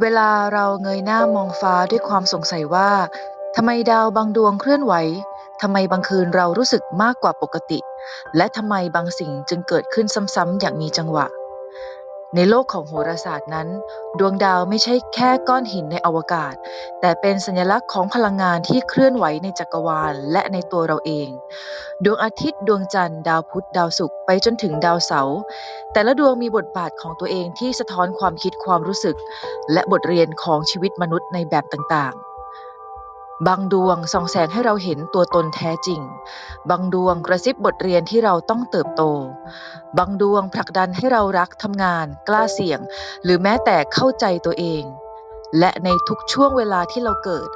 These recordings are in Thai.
เวลาเราเงยหน้ามองฟ้าด้วยความสงสัยว่าทำไมดาวบางดวงเคลื่อนไหวทำไมบางคืนเรารู้สึกมากกว่าปกติ และทำไมบางสิ่งจึงเกิดขึ้นซ้ำๆอย่างมีจังหวะ ในโลกของโหราศาสตร์นั้น ดวงดาวไม่ใช่แค่ก้อนหินในอวกาศ แต่เป็นสัญลักษณ์ของพลังงานที่เคลื่อนไหวในจักรวาลและในตัวเราเอง ดวงอาทิตย์ดวงจันทร์ดาวพุธดาวศุกร์ไปจนถึงดาวเสาร์แต่ละดวงมีบทบาทของตัวเองที่สะท้อนความคิดความรู้สึก และบทเรียนของชีวิตมนุษย์ในแบบต่างๆ บางดวงส่องแสงให้เราเห็นตัวตนแท้จริง บางดวงกระซิบบทเรียนที่เราต้องเติบโต บางดวงผลักดันให้เรารักทำงาน กล้าเสี่ยง หรือแม้แต่เข้าใจตัวเอง และในทุกช่วงเวลาที่เราเกิด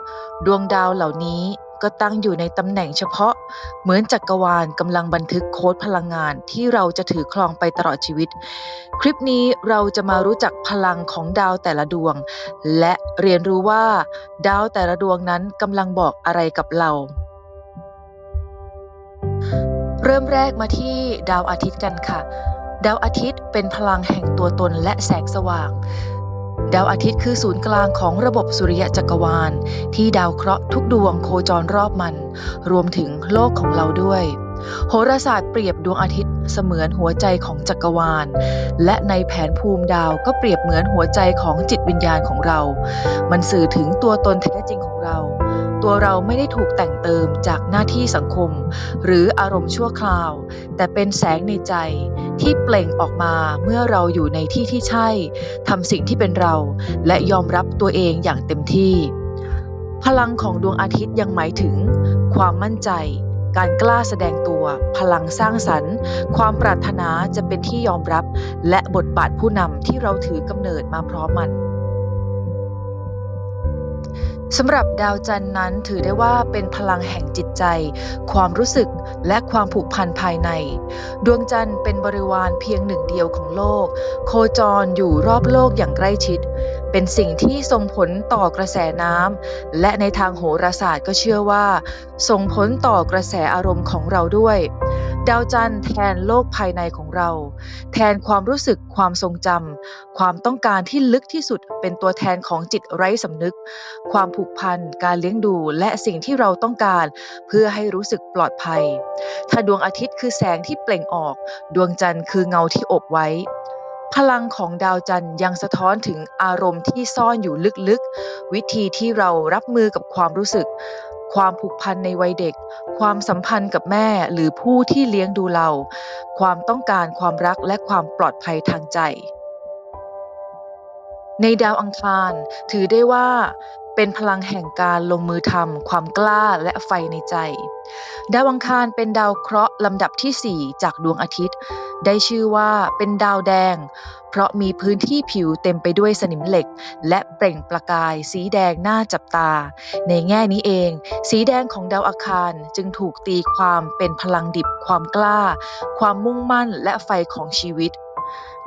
ดวงดาวเหล่านี้ ก็ตั้งอยู่ในตำแหน่งเฉพาะ เหมือนจักรวาลกำลังบันทึกโค้ดพลังงานที่เราจะถือครองไปตลอดชีวิต คลิปนี้เราจะมารู้จักพลังของดาวแต่ละดวง และเรียนรู้ว่า ดาวแต่ละดวงนั้นกำลังบอกอะไรกับเรา เริ่มแรกมาที่ดาวอาทิตย์กันค่ะ ดาวอาทิตย์เป็นพลังแห่งตัวตนและแสงสว่าง ดาวอาทิตย์คือศูนย์กลางของระบบสุริยะจักรวาล ที่ดาวเคราะห์ทุกดวงโคจรรอบมัน รวมถึงโลกของเราด้วย โหราศาสตร์เปรียบดวงอาทิตย์เสมือนหัวใจของจักรวาล และในแผนภูมิดาวก็เปรียบเหมือนหัวใจของจิตวิญญาณของเรา มันสื่อถึงตัวตนแท้จริงของเรา ตัวเราไม่ได้ถูกแต่งเติมจากหน้าที่สังคม หรืออารมณ์ชั่วคราว แต่เป็นแสงในใจที่เปล่งออกมาเมื่อเราอยู่ในที่ที่ใช่ทำสิ่งที่เป็นเรา และยอมรับตัวเองอย่างเต็มที่ พลังของดวงอาทิตย์ยังหมายถึง ความมั่นใจ การกล้าแสดงตัว พลังสร้างสรรค์ ความปรารถนาจะเป็นที่ยอมรับ และบทบาทผู้นำที่เราถือกำเนิดมาพร้อมมัน สำหรับดาวจันทร์นั้นถือได้ว่าเป็นพลังแห่งจิตใจ ความรู้สึกและความผูกพันภายใน ดวงจันทร์เป็นบริวารเพียงหนึ่งเดียวของโลก โคจรอยู่รอบโลกอย่างใกล้ชิด เป็นสิ่งที่ส่งผลต่อกระแสน้ำและในทางโหราศาสตร์ก็เชื่อว่า ส่งผลต่อกระแสอารมณ์ของเราด้วย ดาวจันทร์แทนโลกภายในของเรา แทนความรู้สึกความทรงจำความต้องการที่ลึกที่สุดเป็นตัวแทนของจิตไร้สำนึก ความผูกพัน การเลี้ยงดู และสิ่งที่เราต้องการ เพื่อให้รู้สึกปลอดภัย ถ้าดวงอาทิตย์คือแสงที่เปล่งออก ดวงจันทร์คือเงาที่อบไว้พลังของดาวจันทร์ยังสะท้อนถึงอารมณ์ที่ซ่อนอยู่ลึกๆ วิธีที่เรารับมือกับความรู้สึก ความผูกพันในวัยเด็ก ความสัมพันธ์กับแม่หรือผู้ที่เลี้ยงดูเรา ความต้องการความรักและความปลอดภัยทางใจในดาวอังคารถือได้ว่า เป็นพลังแห่งการลงมือทำความกล้าและไฟในใจ ดาวอังคารเป็นดาวเคราะห์ลำดับที่ 4 จากดวงอาทิตย์ ได้ชื่อว่าเป็นดาวแดง เพราะมีพื้นที่ผิวเต็มไปด้วยสนิมเหล็ก และเปล่งประกายสีแดงน่าจับตา ในแง่นี้เอง สีแดงของดาวอังคารจึงถูกตีความเป็นพลังดิบความกล้า ความมุ่งมั่นและไฟของชีวิต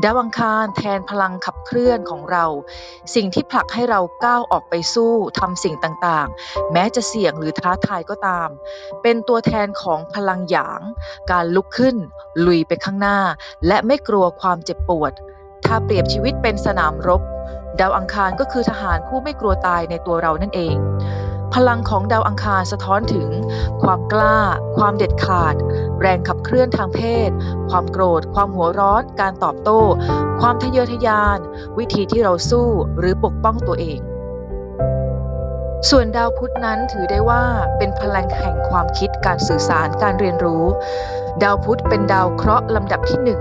ดาวังคารแทนพลังขับเคลื่อนของเรา สิ่งที่ผลักให้เราก้าวออกไปสู้ทำสิ่งต่างๆ แม้จะเสี่ยงหรือท้าทายก็ตาม เป็นตัวแทนของพลังหยาง การลุกขึ้น ลุยไปข้างหน้า และไม่กลัวความเจ็บปวด ถ้าเปรียบชีวิตเป็นสนามรบ ดาวอังคารก็คือทหารผู้ไม่กลัวตายในตัวเรานั่นเอง พลังของดาวอังคารสะท้อนถึง ความกล้า ความเด็ดขาด แรงขับเคลื่อนทางเพศ ความโกรธ ความหัวร้อน การตอบโต้ ความทะเยอทะยาน วิธีที่เราสู้หรือปกป้องตัวเอง ส่วนดาวพุธนั้นถือได้ว่าเป็นพลังแห่งความคิดการสื่อสารการเรียนรู้ ดาวพุธเป็นดาวเคราะห์ลำดับที่หนึ่ง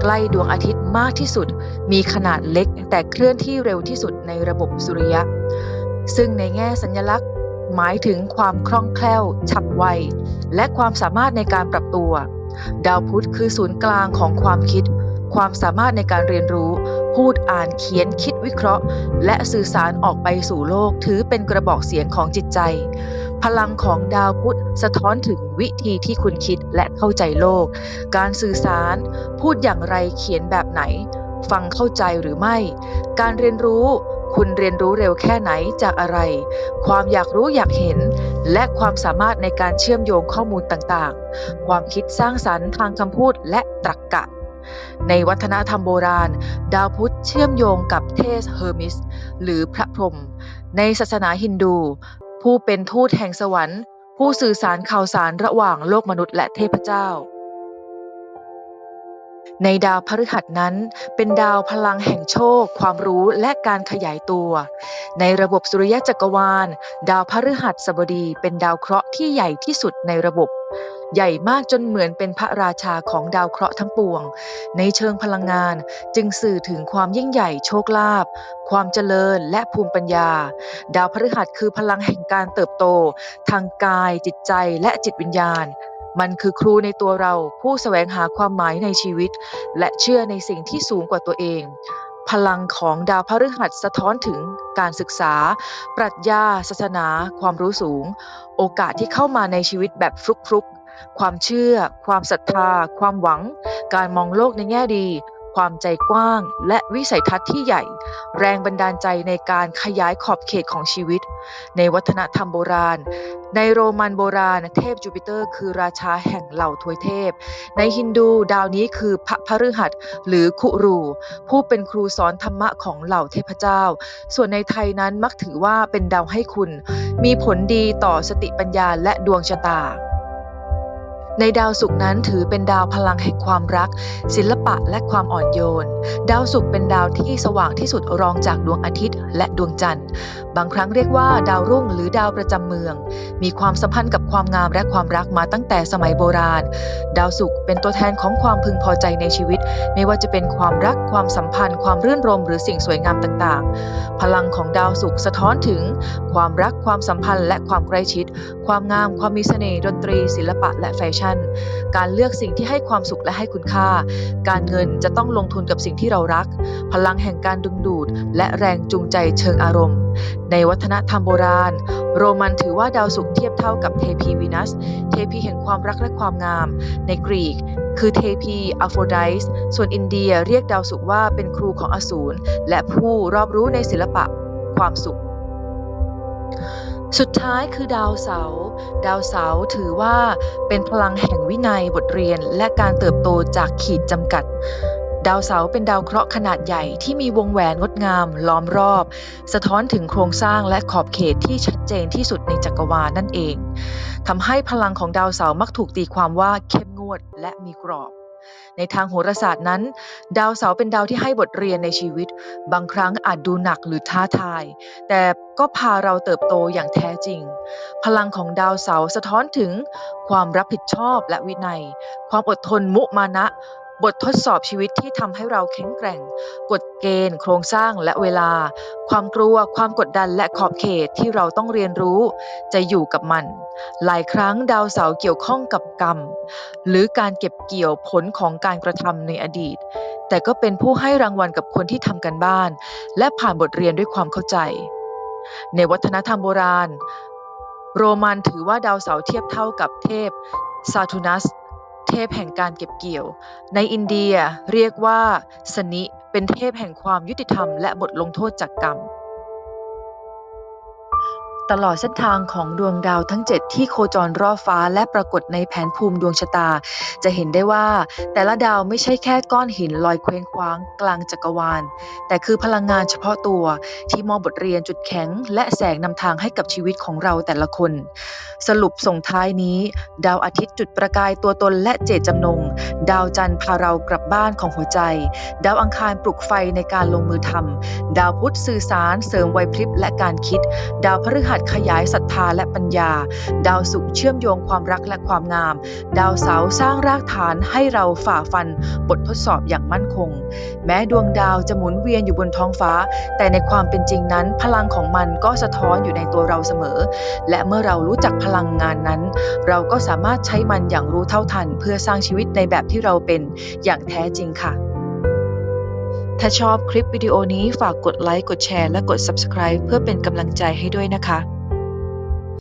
ใกล้ดวงอาทิตย์มากที่สุด มีขนาดเล็กแต่เคลื่อนที่เร็วที่สุดในระบบสุริยะ ซึ่งในแง่สัญลักษณ์ หมายถึงความคล่องแคล่ว ฉับไว และความสามารถในการปรับตัว ดาวพุธคือศูนย์กลางของความคิด ความสามารถในการเรียนรู้ พูดอ่านเขียนคิดวิเคราะห์ และสื่อสารออกไปสู่โลกถือเป็นกระบอกเสียงของจิตใจ พลังของดาวพุธสะท้อนถึงวิธีที่คุณคิดและเข้าใจโลก การสื่อสาร พูดอย่างไรเขียนแบบไหน ฟังเข้าใจหรือไม่ การเรียนรู้ คุณเรียนรู้เร็วแค่ไหนจากอะไร ความอยากรู้อยากเห็น และความสามารถในการเชื่อมโยงข้อมูลต่างๆ ความคิดสร้างสรรค์ทางคำพูดและตรรกกะ ในวัฒนธรรมโบราณ ดาวพุธเชื่อมโยงกับเทสเฮอร์มิส หรือพระพรหม ในศาสนาฮินดู ผู้เป็นทูตแห่งสวรรค์ ผู้สื่อสารข่าวสารระหว่างโลกมนุษย์และเทพเจ้า ในดาวพฤหัสนั้น เป็นดาวพลังแห่งโชค ความรู้และการขยายตัว ในระบบสุริยะจักรวาล ดาวพฤหัสบดีเป็นดาวเคราะห์ที่ใหญ่ที่สุดในระบบ ใหญ่มากจนเหมือนเป็นพระราชาของดาวเคราะห์ทั้งปวง ในเชิงพลังงานจึงสื่อถึงความยิ่งใหญ่โชคลาภความเจริญและภูมิปัญญา ดาวพฤหัสคือพลังแห่งการเติบโต ทางกายจิตใจและจิตวิญญาณ มันคือครูในตัวเราผู้แสวงหาความหมายในชีวิต และเชื่อในสิ่งที่สูงกว่าตัวเอง พลังของดาวพฤหัสสะท้อนถึงการศึกษา ปรัชญาศาสนา ความรู้สูง โอกาสที่เข้ามาในชีวิตแบบฟลุกๆความเชื่อ ความศรัทธา ความหวัง การมองโลกในแง่ดี ความใจกว้าง และวิสัยทัศน์ที่ใหญ่ แรงบันดาลใจในการขยายขอบเขตของชีวิต ในวัฒนธรรมโบราณ ในโรมันโบราณ เทพจูปิเตอร์ คือราชาแห่งเหล่าทวยเทพ ในฮินดูดาวนี้คือพระพฤหัสหรือคุรู ผู้เป็นครูสอนธรรมะของเหล่าเทพเจ้า ส่วนในไทยนั้นมักถือว่าเป็นดาวให้คุณ มีผลดีต่อสติปัญญาและดวงชะตา ในดาวศุกร์นั้นถือเป็นดาวพลังแห่งความรัก ศิลปะและความอ่อนโยน ดาวศุกร์เป็นดาวที่สว่างที่สุดรองจากดวงอาทิตย์ และดวงจันทร์ บางครั้งเรียกว่าดาวรุ่งหรือดาวประจำเมือง มีความสัมพันธ์กับความงามและความรักมาตั้งแต่สมัยโบราณ ดาวศุกร์เป็นตัวแทนของความพึงพอใจในชีวิต ไม่ว่าจะเป็นความรักความสัมพันธ์ ความรื่นรมหรือสิ่งสวยงามต่างๆ พลังของดาวศุกร์สะท้อนถึง ความรักความสัมพันธ์และความใกล้ชิด ความงามความมีเสน่ห์ดนตรี ศิลปะและแฟชั่นการเลือกสิ่งที่ให้ความสุขและให้คุณค่า การเงินจะต้องลงทุนกับสิ่งที่เรารัก พลังแห่งการดึงดูด และแรงจูงใจเชิงอารมณ์ ในวัฒนธรรมโบราณ โรมันถือว่าดาวศุกร์เทียบเท่ากับเทพีวีนัส เทพีแห่งความรักและความงาม ในกรีกคือเทพีอโฟไดส์ส่วนอินเดียเรียกดาวศุกร์ว่าเป็นครูของอสูรและผู้รอบรู้ในศิลปะความสุข สุดท้ายคือดาวเสาร์ดาวเสาร์ถือว่าเป็นพลังแห่งวินัยบทเรียน และการเติบโตจากขีดจำกัด ดาวเสาร์เป็นดาวเคราะห์ขนาดใหญ่ที่มีวงแหวนงดงามล้อมรอบ สะท้อนถึงโครงสร้างและขอบเขตที่ชัดเจนที่สุดในจักรวาลนั่นเองทำให้พลังของดาวเสาร์มักถูกตีความว่าเข้มงวดและมีกรอบ ในทางโหราศาสตร์นั้น ดาวเสาร์เป็นดาวที่ให้บทเรียนในชีวิต บางครั้งอาจดูหนักหรือท้าทาย แต่ก็พาเราเติบโตอย่างแท้จริง พลังของดาวเสาร์สะท้อนถึงความรับผิดชอบและวินัย ความอดทนมุมานะ บททดสอบชีวิตที่ทำให้เราแข็งแกร่ง กฎเกณฑ์ โครงสร้างและเวลา ความกลัว ความกดดันและขอบเขตที่เราต้องเรียนรู้ จะอยู่กับมัน หลายครั้งดาวเสาร์เกี่ยวข้องกับกรรม หรือการเก็บเกี่ยวผลของการกระทำในอดีต แต่ก็เป็นผู้ให้รางวัลกับคนที่ทำกันบ้าน และผ่านบทเรียนด้วยความเข้าใจ ในวัฒนธรรมโบราณ โรมันถือว่าดาวเสาร์เทียบเท่ากับเทพซาทูนัส เทพแห่งการเก็บเกี่ยว ในอินเดียเรียกว่า สนิ เป็นเทพแห่งความยุติธรรมและบทลงโทษจากกรรม ตลอดเส้นทางของดวงดาวทั้ง 7 ที่โคจรรอบฟ้าและปรากฏในแผนภูมิดวงชะตา จะเห็นได้ว่า แต่ละดาวไม่ใช่แค่ก้อนหินลอยเคว้งคว้างกลางจักรวาล แต่คือพลังงานเฉพาะตัวที่มอบบทเรียนจุดแข็ง และแสงนำทางให้กับชีวิตของเราแต่ละคน สรุปส่งท้ายนี้ ดาวอาทิตย์จุดประกายตัวตนและเจตจำนง ดาวจันทร์พาเรากลับบ้านของหัวใจ ดาวอังคารปลุกไฟในการลงมือทำดาวพุธสื่อสารเสริมไหวพริบและการคิด ดาวพฤหัสสขยายศรัทธาและปัญญา ดาวศุกร์เชื่อมโยงความรักและความงาม ดาวเสาร์สร้างรากฐานให้เราฝ่าฟันบททดสอบอย่างมั่นคง แม้ดวงดาวจะหมุนเวียนอยู่บนท้องฟ้า แต่ในความเป็นจริงนั้น พลังของมันก็สะท้อนอยู่ในตัวเราเสมอ และเมื่อเรารู้จักพลังงานนั้น เราก็สามารถใช้มันอย่างรู้เท่าทัน เพื่อสร้างชีวิตในแบบที่เราเป็นอย่างแท้จริงค่ะ ถ้าชอบคลิปวิดีโอนี้ฝากกดไลค์ กดแชร์ และกด Subscribe เพื่อเป็นกำลังใจให้ด้วยนะคะ